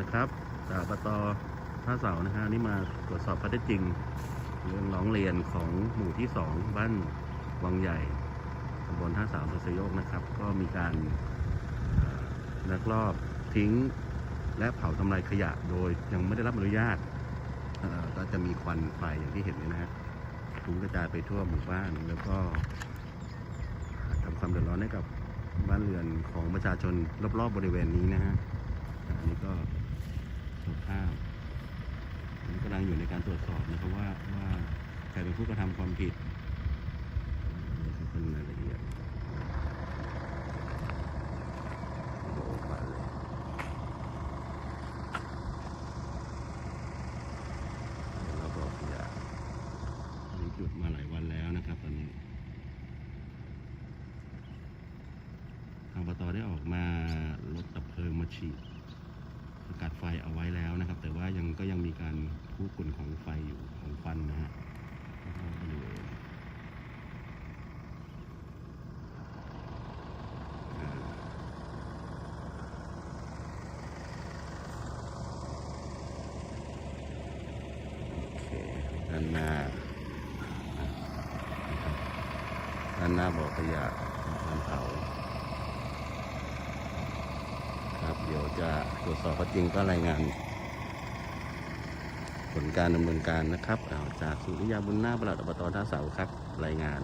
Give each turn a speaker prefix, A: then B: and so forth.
A: นะครับจากอบตท่าเสานะฮะนี่มาตรวจสอบข้อเท็จจริง เรื่องร้องเรียนของหมู่ที่สองบ้านวังใหญ่ตำบลท่าเสาอำเภอสยโยกนะครับ ก็มีการลักลอบทิ้ง และเผาทำลายขยะโดยยังไม่ได้รับอนุญาตก็จะมีควันไฟอย่างที่เห็นเนี่ยนะฮะฟุ้งกระจายไปทั่วหมู่บ้านแล้วก็ทำความเดือดร้อนให้กับบ้านเรือนของประชาชนรอบๆบริเวณนี้นะฮะ นนี้ก็สภาพผมกำลังอยู่ในการตรวจสอบนะครับว่าว่าใครเป็นผู้กระทำความผิดนี่คือเป็นรายละเอียดโอ้โหมาลเราบอกขยะอันนี้จุดมาหลายวันแล้วนะครับตอนนี้ ทางปตได้ออกมา รถดับเพลิงมาฉีด กัดไฟเอาไว้แล้วนะครับ แต่ว่ายังก็ยังมีการคุกรุ่นของไฟอยู่ของควันนะฮะแล้วก็บริเวณอ่โอเคด้านหน้านะครับด้านหน้าบ่อขยะการเผา ครับ เดี๋ยวจะตรวจสอบข้อจริงก็รายงาน ผลการดำเนินการนะครับจากสุริยาบุญนาประหลัดอบตท่าเสาครับ รายงาน